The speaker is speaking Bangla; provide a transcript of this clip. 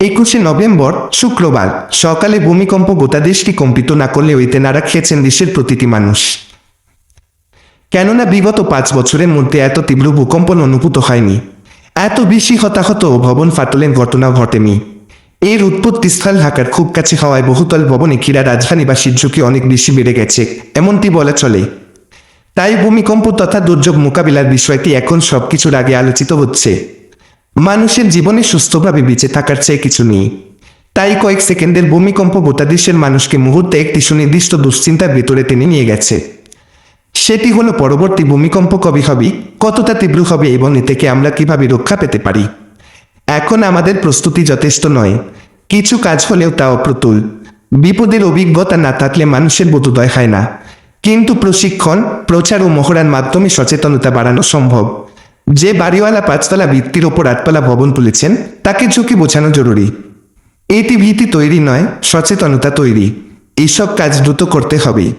একুশে নভেম্বর, শুক্রবার। সকালে ভূমিকম্প গোটা দেশটি কম্পিত না করলে ওইতে নাড়া খেয়েছেন দেশের প্রতিটি মানুষ। কেননা বিগত পাঁচ বছরের মধ্যে এত তীব্র ভূকম্পন অনুভূত হয়নি। এত বেশি হতাহত ভবন ফাটলেন ঘটনা ঘটেনি। এর উৎপত্তিস্থল ঢাকার খুব কাছে হওয়ায় বহুতল ভবনে ক্রীড়া রাজধানীবাসীর ঝুঁকি অনেক বেশি বেড়ে গেছে, এমনটি বলা চলে। তাই ভূমিকম্প তথা দুর্যোগ মোকাবিলার বিষয়টি এখন সবকিছুর আগে আলোচিত হচ্ছে। মানুষের জীবনে সুস্থভাবে বেঁচে থাকার চেয়ে কিছু নেই। তাই কয়েক সেকেন্ডের ভূমিকম্প গোটা দেশের মানুষকে মুহূর্তে একটি সুনির্দিষ্ট দুশ্চিন্তার ভেতরে টেনে নিয়ে গেছে। সেটি হলো পরবর্তী ভূমিকম্প কবি হবে, কতটা তীব্র হবে এবং এ থেকে আমরা কীভাবে রক্ষা পেতে পারি? এখন আমাদের প্রস্তুতি যথেষ্ট নয়। কিছু কাজ হলেও তা অপ্রতুল। বিপদের অভিজ্ঞতা না থাকলে মানুষের বোধোদয় হয় না। কিন্তু প্রশিক্ষণ, প্রচার ও মহড়ার মাধ্যমে সচেতনতা বাড়ানো সম্ভব। যে বাড়িওয়ালা পাঁচতলা ভিত্তির ওপর আটপালা ভবন তুলেছেন, তাকে ঝুঁকি বোঝানো জরুরি। এটি ভীতি তৈরি নয়, সচেতনতা তৈরি। এইসব কাজ দ্রুত করতে হবে।